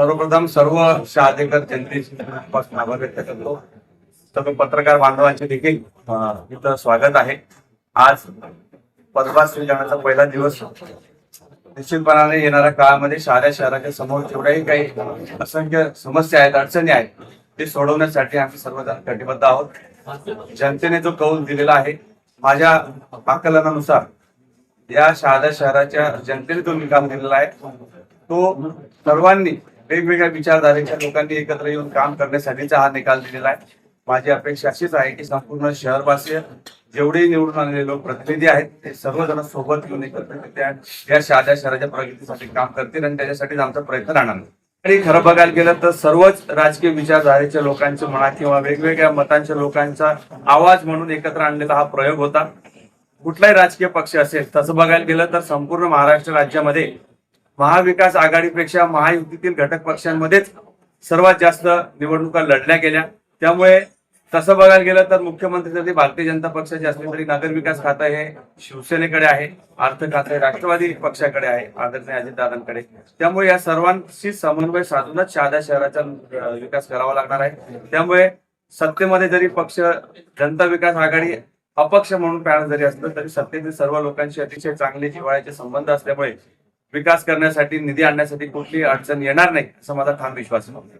सर्वप्रथम सर्व शहादेकर जनतेचे आभार व्यक्त करतो. सर्व पत्रकार बांधवांचे देखील इथं स्वागत आहे. आज पदभार स्वीकारण्याचा पहिला दिवस निश्चितपणाने येणाऱ्या काळामध्ये शहरा शहराच्या समोर जेवढ्याही काही असंख्य समस्या आहेत अडचणी आहेत ते सोडवण्यासाठी आम्ही सर्वजण कटिबद्ध आहोत. जनतेने जो कौल दिलेला आहे माझ्या आकलनानुसार या शहादा शहराच्या जनतेने जो निकाल दिलेला आहे तो सर्वांनी वेगवेगळ्या विचारधारेच्या लोकांनी एकत्र येऊन काम करण्यासाठीचा हा निकाल दिलेला आहे. माझी अपेक्षा अशीच आहे की संपूर्ण शहरवासीय जेवढे निवडून आलेले लोक प्रतिनिधी आहेत ते सर्वजण सोबत घेऊन एकत्र या शहादा शहराच्या प्रगतीसाठी काम करतील आणि त्याच्यासाठी आमचा प्रयत्न राहणार आणि खरं बघायला गेलं तर सर्वच राजकीय विचारधारेच्या लोकांचे म्हणा किंवा वेगवेगळ्या मतांच्या लोकांचा आवाज म्हणून एकत्र आणलेला हा प्रयोग होता. कुठलाही राजकीय पक्ष असेल तसं बघायला गेलं तर संपूर्ण महाराष्ट्र राज्यामध्ये महाविकास आघाडीपेक्षा महायुतीतील घटक पक्षांमध्येच सर्वात जास्त निवडणुका लढल्या गेल्या. त्यामुळे तसं बघायला गेलं तर मुख्यमंत्रीसाठी भारतीय जनता पक्षाचे असले तरी नगर विकास खातं हे शिवसेनेकडे आहे अर्थ खातं हे राष्ट्रवादी पक्षाकडे आहे आदरणीय अजितदादांकडे. त्यामुळे या सर्वांशी समन्वय साधूनच शहादा शहराचा विकास करावा लागणार आहे. त्यामुळे सत्तेमध्ये जरी पक्ष जनता विकास आघाडी अपक्ष म्हणून पॅनल जरी असलं तरी सत्तेतील सर्व लोकांशी अतिशय चांगले जिवाळ्याचे संबंध असल्यामुळे विकास करण्यासाठी निधी आणण्यासाठी कुठली अडचण येणार नाही असा माझा ठाम विश्वास आहे.